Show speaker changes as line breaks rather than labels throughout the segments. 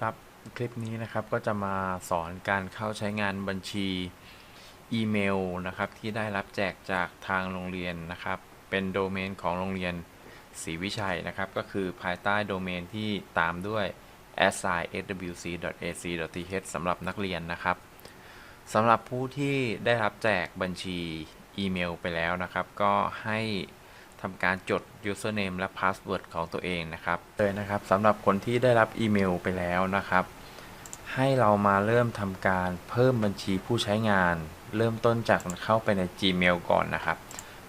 ครับ คลิปนี้นะครับก็จะมาสอนการเข้าใช้งานบัญชีอีเมลนะครับที่ได้รับแจกจากทางโรงเรียนนะครับ เป็นโดเมนของโรงเรียนศรีวิชัยนะครับ ก็คือภายใต้โดเมนที่ตามด้วย s i s w c a c t h สำหรับนักเรียนนะครับสำหรับผู้ที่ได้รับแจกบัญชีอีเมลไปแล้วนะครับ ก็ให้ ทำการจด username และ password ของตัวเองนะครับเลยนะครับสำหรับคนที่ได้รับอีเมลไปแล้วนะครับ ให้เรามาเริ่มทำการเพิ่มบัญชีผู้ใช้งาน เริ่มต้นจากเข้าไปใน Gmail ก่อนนะครับ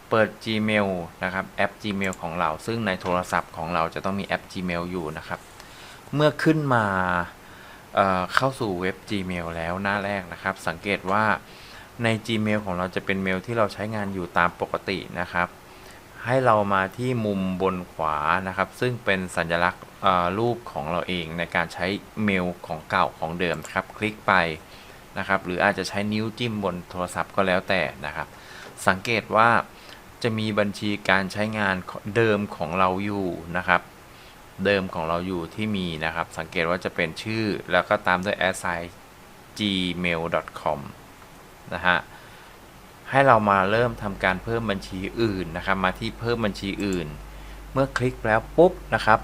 เปิด Gmail นะครับแอป Gmail ของเรา ซึ่งในโทรศัพท์ของเราจะต้องมีแอป Gmail อยู่นะครับ เมื่อขึ้นมาเเข้าสู่เว็บ Gmail แล้วหน้าแรกนะครับ สังเกตว่าใน Gmail ของเราจะเป็นเมลที่เราใช้งานอยู่ตามปกตินะครับ ให้เรามาที่มุมบนขวานะครับ ซึ่งเป็นสัญลักษณ์รูปของเราเองในการใช้เมลของเก่าของเดิมครับ คลิกไปนะครับ หรืออาจจะใช้นิ้วจิ้มบนโทรศัพท์ก็แล้วแต่นะครับ สังเกตว่าจะมีบัญชีการใช้งานเดิมของเราอยู่นะครับ เดิมของเราอยู่ที่มีนะครับ สังเกตว่าจะเป็นชื่อแล้วก็ตามด้วย assign gmail.com นะฮะ ให้เรามาเริ่มทำการเพิ่มบัญชีอื่นนะครับ มาที่เพิ่มบัญชีอื่น เมื่อคลิกแล้วปุ๊บนะครับ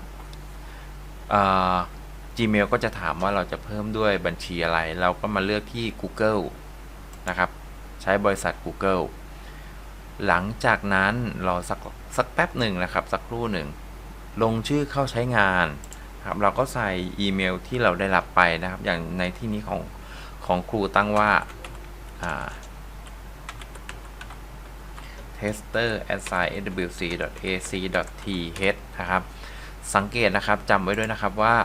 Gmail ก็จะถามว่าเราจะเพิ่มด้วยบัญชีอะไร เราก็มาเลือกที่ Google นะครับ ใช้บริษัท Google หลังจากนั้นราสักสักแป๊บหนึ่งนะครับ สักครู่หนึ่ง ลงชื่อเข้าใช้งานครับเราก็ใส่อีเมลที่เราได้รับไปนะครับ อย่างในที่นี้ของของครูตั้งว่า tester@swc.ac.th นะครับ สังเกตนะครับจำไว้ด้วยนะครับว่า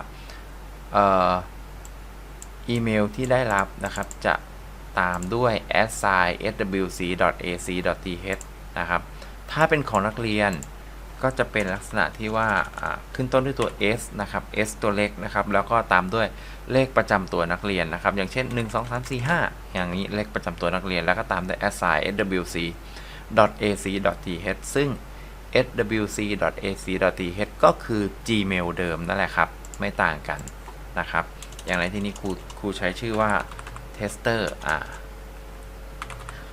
อีเมลที่ได้รับนะครับจะตามด้วย assign swc ac th นะครับถ้าเป็นของนักเรียนก็จะเป็นลักษณะที่ว่าขึ้นต้นด้วยตัว s นะครับ s ตัวเล็กนะครับ แล้วก็ตามด้วยเลขประจำตัวนักเรียนนะครับ อย่างเช่น 1 2 3 4 5 อย่างนี้เลขประจำตัวนักเรียน แล้วก็ตามด้วย assign swc ac.th ซึ่ง swc.ac.th ก็คือ Gmail เดิมนั่นแหละครับ ไม่ต่างกันนะครับ อย่างไรที่นี้ครูครูใช้ชื่อว่า tester อ่า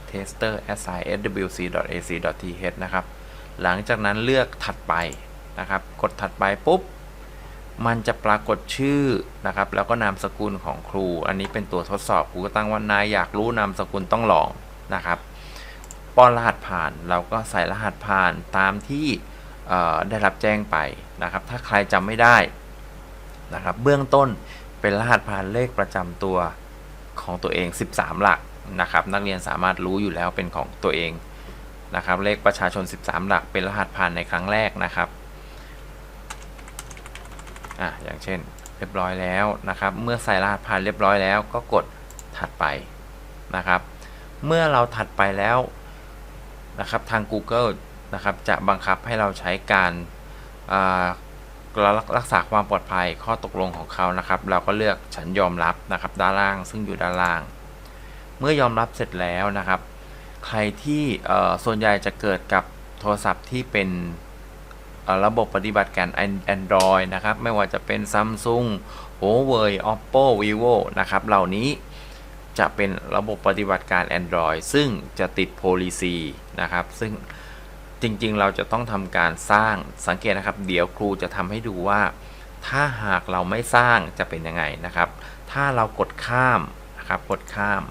tester assign swc.ac.th นะครับ หลังจากนั้นเลือกถัดไปนะครับ กดถัดไปปุ๊บ มันจะปรากฏชื่อนะครับ แล้วก็นามสกุลของครู อันนี้เป็นตัวทดสอบ ครูก็ตั้งว่านายอยากรู้นามสกุลต้องลองนะครับ ป้อนรหัสผ่าน เราก็ใส่รหัสผ่านตามที่ได้รับแจ้งไปนะครับ ถ้าใครจำไม่ได้นะครับ เบื้องต้นเป็นรหัสผ่านเลขประจำตัวของตัวเอง 13 หลักนะครับ นักเรียนสามารถรู้อยู่แล้วเป็นของตัวเองนะครับ เลขประชาชน 13 หลัก เป็นรหัสผ่านในครั้งแรกนะครับอะอย่างเช่น เรียบร้อยแล้วนะครับ เมื่อใส่รหัสผ่านเรียบร้อยแล้วก็กดถัดไปนะครับ เมื่อเราถัดไปแล้ว นะครับทาง Google นะครับจะบังคับให้เราใช้การรักษาความปลอดภัยข้อตกลงของเขานะครับ เราก็เลือกฉันยอมรับนะครับด้านล่างซึ่งอยู่ด้านล่าง เมื่อยอมรับเสร็จแล้วนะครับ ใครที่ส่วนใหญ่จะเกิดกับโทรศัพท์ที่เป็นระบบปฏิบัติการ Android นะครับ ไม่ว่าจะเป็น Samsung Huawei Oppo Vivo นะครับ เหล่านี้ จะเป็นระบบปฏิบัติการ Android ซึ่งจะติด policy นะครับ ซึ่งจริงๆ เราจะต้องทำการสร้างสังเกตนะครับ เดี๋ยวครูจะทำให้ดูว่า ถ้าหากเราไม่สร้างจะเป็นยังไงนะครับ ถ้าเรากดข้ามนะครับกดข้าม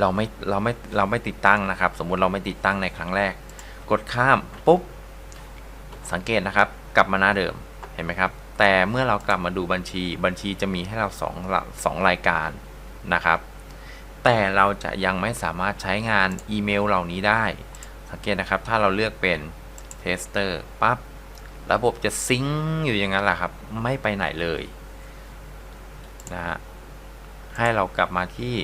เราไม่เราไม่เราไม่ติดตั้งนะครับ สมมุติเราไม่ติดตั้งในครั้งแรก กดข้ามปุ๊บสังเกตนะครับ กลับมาหน้าเดิมเห็นไหมครับ แต่เมื่อเรากลับมาดูบัญชีบัญชีจะมีให้เรา2 2รายการ นะครับ แต่เราจะยังไม่สามารถใช้งานอีเมลเหล่านี้ได้ สังเกตนะครับ ถ้าเราเลือกเป็นเทสเตอร์ปั๊บ ระบบจะซิงอยู่อย่างนั้นแหละครับ ไม่ไปไหนเลยนะฮะ ให้เรากลับมาที่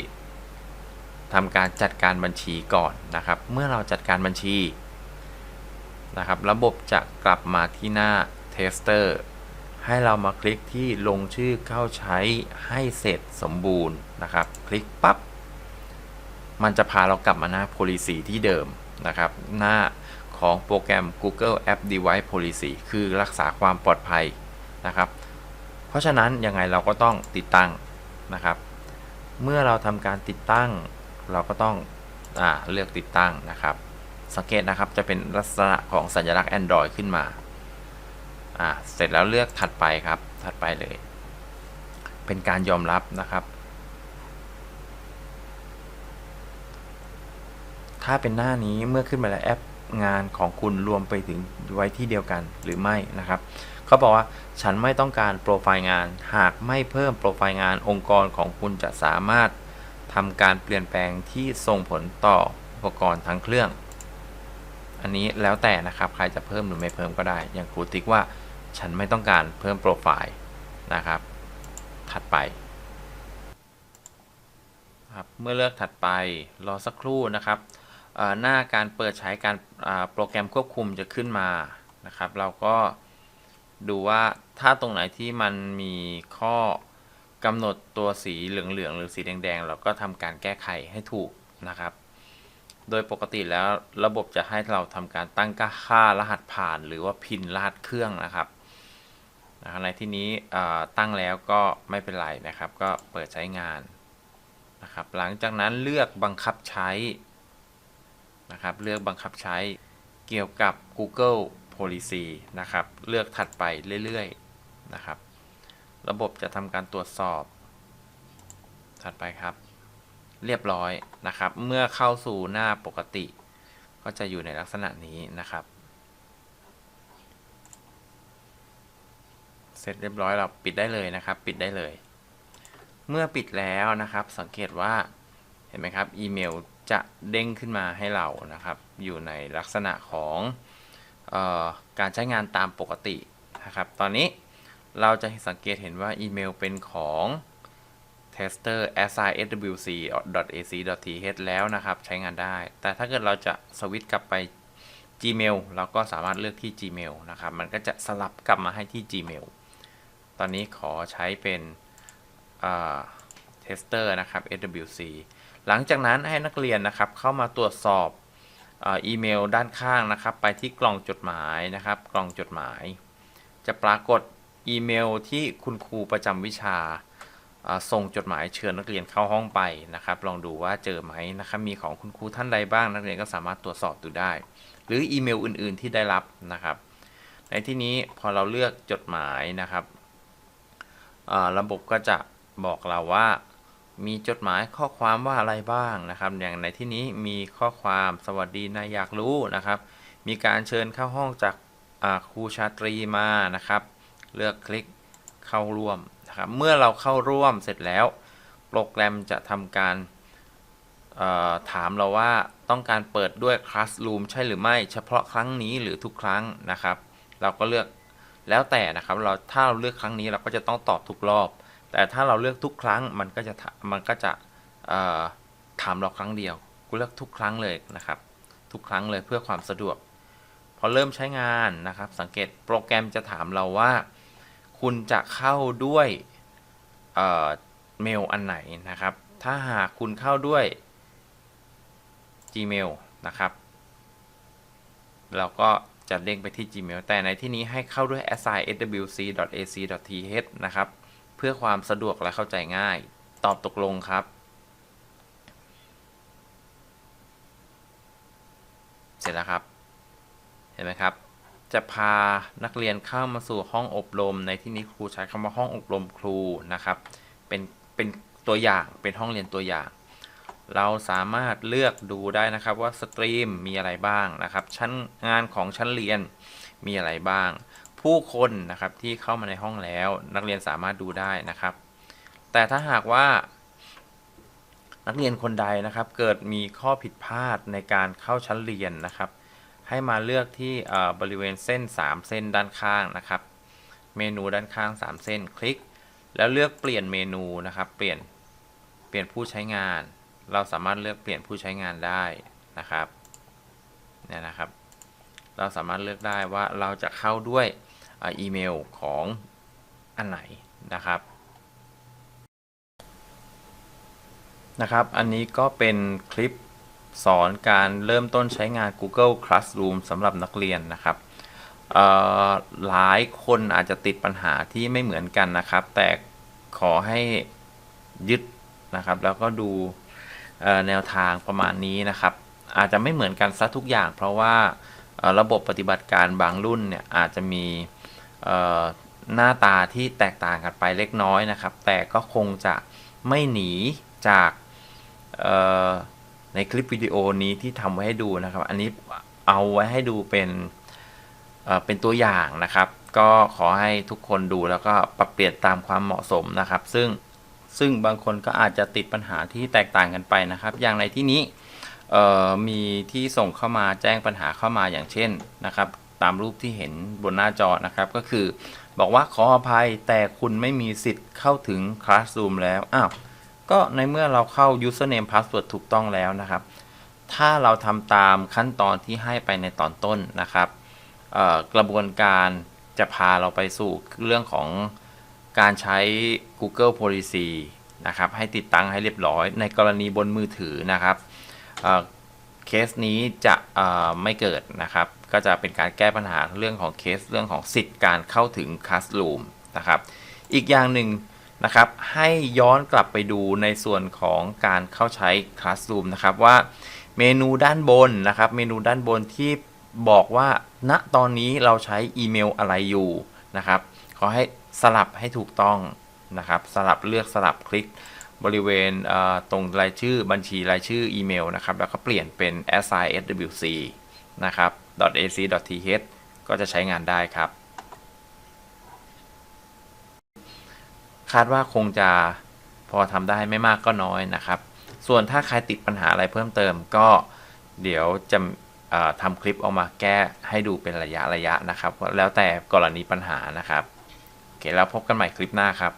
ทำการจัดการบัญชีก่อนนะครับ เมื่อเราจัดการบัญชีนะครับ ระบบจะกลับมาที่หน้าเทสเตอร์ให้เรามาคลิกที่ลงชื่อเข้าใช้ให้เสร็จสมบูรณ์ นะครับ คลิกปับ๊บมันจะพาเรากลับมาหน้า policy ที่เดิมนะครับ หน้าของโปรแกรม Google App Device Policy คือรักษาความปลอดภัยนะครับ เพราะฉะนั้นยังไงเราก็ต้องติดตั้งนะครับ เมื่อเราทำการติดตั้ง เราก็ต้องอเลือกติดตั้งนะครับ สังเกตนะครับจะเป็นลักษณะของสัญลักษณ์ Android ขึ้นมาเสร็จแล้วเลือกถัดไปครับถัดไปเลย เป็นการยอมรับนะครับ ถ้าเป็นหน้านี้เมื่อขึ้นมาแล้วแอปงานของคุณรวมไปถึงไว้ที่เดียวกันหรือไม่นะครับเขาบอกว่าฉันไม่ต้องการโปรไฟล์งาน หากไม่เพิ่มโปรไฟล์งานองค์กรของคุณจะสามารถทำการเปลี่ยนแปลงที่ส่งผลต่ออุปกรณ์ทั้งเครื่อง อันนี้แล้วแต่นะครับใครจะเพิ่มหรือไม่เพิ่มก็ได้ อย่างครูติ๊กว่าฉันไม่ต้องการเพิ่มโปรไฟล์นะครับ ถัดไปครับเมื่อเลือกถัดไปรอสักครู่นะครับ หน้าการเปิดใช้การโปรแกรมควบคุมจะขึ้นมานะครับ เราก็ดูว่าถ้าตรงไหนที่มันมีข้อกำหนดตัวสีเหลืองๆหรือสีแดงๆ เราก็ทำการแก้ไขให้ถูกนะครับ โดยปกติแล้วระบบจะให้เราทำการตั้งค่ารหัสผ่าน หรือว่าพินรหัสเครื่องนะครับในที่นี้ตั้งแล้วก็ไม่เป็นไรนะครับ ก็เปิดใช้งานนะครับ หลังจากนั้นเลือกบังคับใช้ นะครับ เลือกบังคับใช้เกี่ยวกับ Google Policy นะครับ เลือกถัดไปเรื่อยๆนะครับ ระบบจะทำการตรวจสอบ ถัดไปครับ เรียบร้อยนะครับ เมื่อเข้าสู่หน้าปกติ ก็จะอยู่ในลักษณะนี้นะครับ เสร็จเรียบร้อยเราปิดได้เลยนะครับ ปิดได้เลย เมื่อปิดแล้วนะครับ สังเกตว่า เห็นไหมครับ อีเมล จะเด้งขึ้นมาให้เรานะครับ อยู่ในลักษณะของออการใช้งานตามปกตินะครับ ตอนนี้เราจะสังเกตเห็นว่าอีเมลเป็นของ tester swc.ac.th แล้วนะครับ ใช้งานได้ แต่ถ้าเกิดเราจะสวิตช์กลับไป Gmail เราก็สามารถเลือกที่ Gmail นะครับ มันก็จะสลับกลับมาให้ที่ Gmail ตอนนี้ขอใช้เป็น tester นะครับ swc หลังจากนั้นให้นักเรียนนะครับเข้ามาตรวจสอบอีเมลด้านข้างนะครับ ไปที่กล่องจดหมายนะครับ กล่องจดหมาย จะปรากฏอีเมลที่คุณครูประจำวิชาส่งจดหมายเชิญนักเรียนเข้าห้องไปนะครับ ลองดูว่าเจอไหมนะครับมีของคุณครูท่านใดบ้าง นักเรียนก็สามารถตรวจสอบดูได้ หรืออีเมลอื่น ๆ ที่ได้รับนะครับ ในที่นี้พอเราเลือกจดหมายนะครับระบบก็จะบอกเราว่า มีจดหมายข้อความว่าอะไรบ้างนะครับ อย่างในที่นี้มีข้อความสวัสดีนายอยากรู้นะครับ มีการเชิญเข้าห้องจากครูชาตรีมานะครับ เลือกคลิกเข้าร่วมนะครับ เมื่อเราเข้าร่วมเสร็จแล้ว โปรแกรมจะทำการถามเราว่าต้องการเปิดด้วย Classroom ใช่หรือไม่ เฉพาะครั้งนี้หรือทุกครั้งนะครับ เราก็เลือกแล้วแต่นะครับ เราถ้าเราเลือกครั้งนี้เราก็จะต้องตอบทุกรอบ แต่ถ้าเราเลือกทุกครั้งมันก็จะถมันก็จะถามเราครั้งเดียวกูเลือกทุกครั้งเลยนะครับ ทุกครั้งเลยเพื่อความสะดวก พอเริ่มใช้งานนะครับ สังเกตโปรแกรมจะถามเราว่า คุณจะเข้าด้วยเเมลอันไหนนะครับ ถ้าหากคุณเข้าด้วย Gmail นะครับ เราก็จะเด้งไปที่ Gmail แต่ในที่นี้ให้เข้าด้วย assign swc.ac.th นะครับ เพื่อความสะดวกและเข้าใจง่าย ตอบตกลงครับ เสร็จแล้วครับ เห็นไหมครับ จะพานักเรียนเข้ามาสู่ห้องอบรม ในที่นี้ครูใช้คำว่าห้องอบรมครูนะครับ เป็นเป็นตัวอย่างเป็นห้องเรียนตัวอย่าง เราสามารถเลือกดูได้นะครับว่าสตรีมมีอะไรบ้างนะครับ ชั้นงานของชั้นเรียนมีอะไรบ้าง ผู้คนนะครับที่เข้ามาในห้องแล้ว นักเรียนสามารถดูได้นะครับ แต่ถ้าหากว่า นักเรียนคนใดนะครับ เกิดมีข้อผิดพลาดในการเข้าชั้นเรียนนะครับ ให้มาเลือกที่บริเวณเส้น 3 เส้นด้านข้างนะครับ เมนูด้านข้าง 3 เส้นคลิก แล้วเลือกเปลี่ยนเมนูนะครับ เปลี่ยนเปลี่ยนผู้ใช้งาน เราสามารถเลือกเปลี่ยนผู้ใช้งานได้นะครับเนี่ยนะครับ เราสามารถเลือกได้ว่าเราจะเข้าด้วย อีเมลของอันไหนนะครับนะครับ อันนี้ก็เป็นคลิปสอนการเริ่มต้นใช้งาน Google Classroom สำหรับนักเรียนนะครับหลายคนอาจจะติดปัญหาที่ไม่เหมือนกันนะครับ แต่ขอให้ยึดนะครับ แล้วก็ดูแนวทางประมาณนี้นะครับ อาจจะไม่เหมือนกันซะทุกอย่าง เพราะว่าระบบปฏิบัติการบางรุ่นเนี่ยอาจจะมี หน้าตาที่แตกต่างกันไปเล็กน้อยนะครับ แต่ก็คงจะไม่หนีจากในคลิปวิดีโอนี้ที่ทำไว้ให้ดูนะครับ อันนี้เอาไว้ให้ดูเป็นเเป็นตัวอย่างนะครับ ก็ขอให้ทุกคนดูแล้วก็ปรับเปลี่ยนตามความเหมาะสมนะครับ ซึ่งซึ่งบางคนก็อาจจะติดปัญหาที่แตกต่างกันไปนะครับ อย่างในที่นี้มีที่ส่งเข้ามาแจ้งปัญหาเข้ามาอย่างเช่นนะครับ ตามรูปที่เห็นบนหน้าจอนะครับ ก็คือ บอกว่าขออภัยแต่คุณไม่มีสิทธิ์เข้าถึง Classroom แล้วอ้าวก็ในเมื่อเราเข้า username password ถูกต้องแล้วนะครับ ถ้าเราทำตามขั้นตอนที่ให้ไปในตอนต้นนะครับกระบวนการจะพาเราไปสู่เรื่องของการใช้ Google Policy นะครับ ให้ติดตั้งให้เรียบร้อย ในกรณีบนมือถือนะครับ เคสนี้จะไม่เกิดนะครับ ก็จะเป็นการแก้ปัญหาเรื่องของเคสเรื่องของสิทธิ์การเข้าถึง Classroom นะครับ อีกอย่างหนึ่งนะครับให้ย้อนกลับไปดูในส่วนของการเข้าใช้ Classroom นะครับว่าเมนูด้านบนนะครับเมนูด้านบนที่บอกว่าณตอนนี้เราใช้อีเมลอะไรอยู่นะครับขอให้สลับให้ถูกต้องนะครับ สลับเลือกสลับคลิก บริเวณตรงรายชื่อบัญชีรายชื่ออีเมลนะครับ แล้วก็เปลี่ยนเป็น siswc นะครับ .ac.th ก็จะใช้งานได้ครับ คาดว่าคงจะพอทำได้ไม่มากก็น้อยนะครับ ส่วนถ้าใครติดปัญหาอะไรเพิ่มเติมก็เดี๋ยวจะทำคลิปออกมาแก้ให้ดูเป็นระยะระยะนะครับ แล้วแต่กรณีปัญหานะครับ โอเค แล้วพบกันใหม่คลิปหน้าครับ